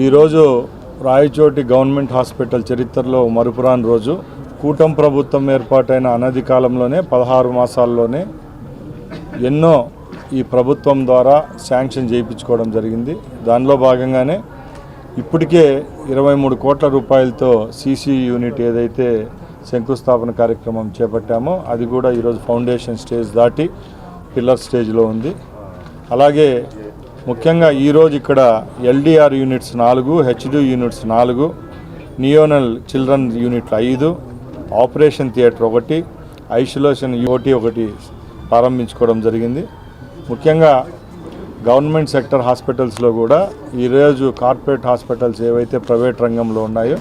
ఈరోజు Rayachoti government hospital చరిత్రలో మరుపురాని రోజు. కూటం ప్రభుత్వం ఏర్పాటైన అనతి కాలంలోనే పదహారు మాసాల్లోనే ఎన్నో ఈ ప్రభుత్వం ద్వారా శాంక్షన్ చేయించుకోవడం జరిగింది. దానిలో భాగంగానే ఇప్పటికే ఇరవై మూడు కోట్ల రూపాయలతో సీసీ యూనిట్ ఏదైతే శంకుస్థాపన కార్యక్రమం చేపట్టామో అది కూడా ఈరోజు ఫౌండేషన్ స్టేజ్ దాటి పిల్లర్ స్టేజ్లో ఉంది. అలాగే ముఖ్యంగా ఈరోజు ఇక్కడ ఎల్డిఆర్ యూనిట్స్ నాలుగు హెచ్డి యూనిట్స్ నాలుగు నియోనల్ చిల్డ్రన్ యూనిట్లు ఐదు ఆపరేషన్ థియేటర్ ఒకటి ఐసోలేషన్ ఓటీ ఒకటి ప్రారంభించుకోవడం జరిగింది. ముఖ్యంగా గవర్నమెంట్ సెక్టర్ హాస్పిటల్స్లో కూడా ఈరోజు కార్పొరేట్ హాస్పిటల్స్ ఏవైతే ప్రైవేట్ రంగంలో ఉన్నాయో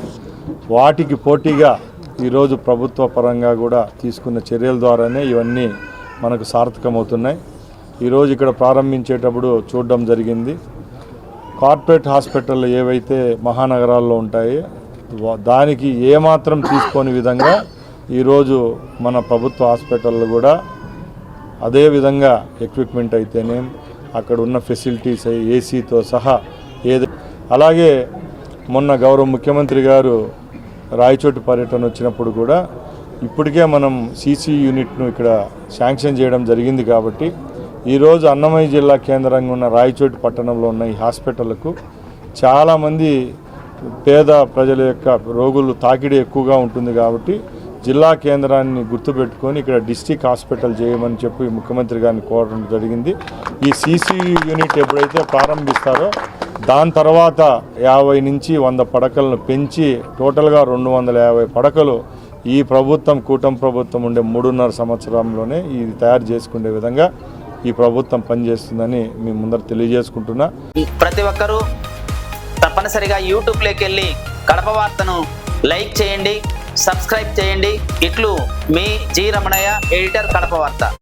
వాటికి పోటీగా ఈరోజు ప్రభుత్వ పరంగా కూడా తీసుకున్న చర్యల ద్వారానే ఇవన్నీ మనకు సార్థకమవుతున్నాయి. ఈరోజు ఇక్కడ ప్రారంభించేటప్పుడు చూడడం జరిగింది. కార్పొరేట్ హాస్పిటల్ ఏవైతే మహానగరాల్లో ఉంటాయో దానికి ఏమాత్రం తీసుకోని విధంగా ఈరోజు మన ప్రభుత్వ హాస్పిటల్లో కూడా అదే విధంగా ఎక్విప్మెంట్ అయితేనేం అక్కడ ఉన్న ఫెసిలిటీస్ ఏసీతో సహా ఏది అలాగే మొన్న గౌరవ ముఖ్యమంత్రి గారు రాయచోటి పర్యటన వచ్చినప్పుడు కూడా ఇప్పటికే మనం సీసీ యూనిట్ను ఇక్కడ శాంక్షన్ చేయడం జరిగింది కాబట్టి ఈరోజు అన్నమయ్య జిల్లా కేంద్రంగా ఉన్న రాయచోటి పట్టణంలో ఉన్న ఈ హాస్పిటల్కు చాలామంది పేద ప్రజల యొక్క రోగులు తాకిడి ఎక్కువగా ఉంటుంది కాబట్టి జిల్లా కేంద్రాన్ని గుర్తుపెట్టుకొని ఇక్కడ డిస్టిక్ హాస్పిటల్ చేయమని చెప్పి ముఖ్యమంత్రి గారిని కోరడం జరిగింది. ఈ సీసీ యూనిట్ ఎప్పుడైతే ప్రారంభిస్తారో దాని తర్వాత యాభై నుంచి వంద పడకలను పెంచి టోటల్గా రెండు వందల యాభై పడకలు ఈ ప్రభుత్వం కూటమి ప్రభుత్వం ఉండే మూడున్నర సంవత్సరంలోనే ఇది తయారు చేసుకునే విధంగా ఈ ప్రభుత్వం పనిచేస్తుందని మీ ముందర తెలియజేసుకుంటున్నా. ప్రతి ఒక్కరూ తప్పనిసరిగా యూట్యూబ్లోకి వెళ్ళి కడప వార్తను లైక్ చేయండి సబ్స్క్రైబ్ చేయండి. ఇట్లు మీ జి రమణయ్య ఎడిటర్ కడప వార్త.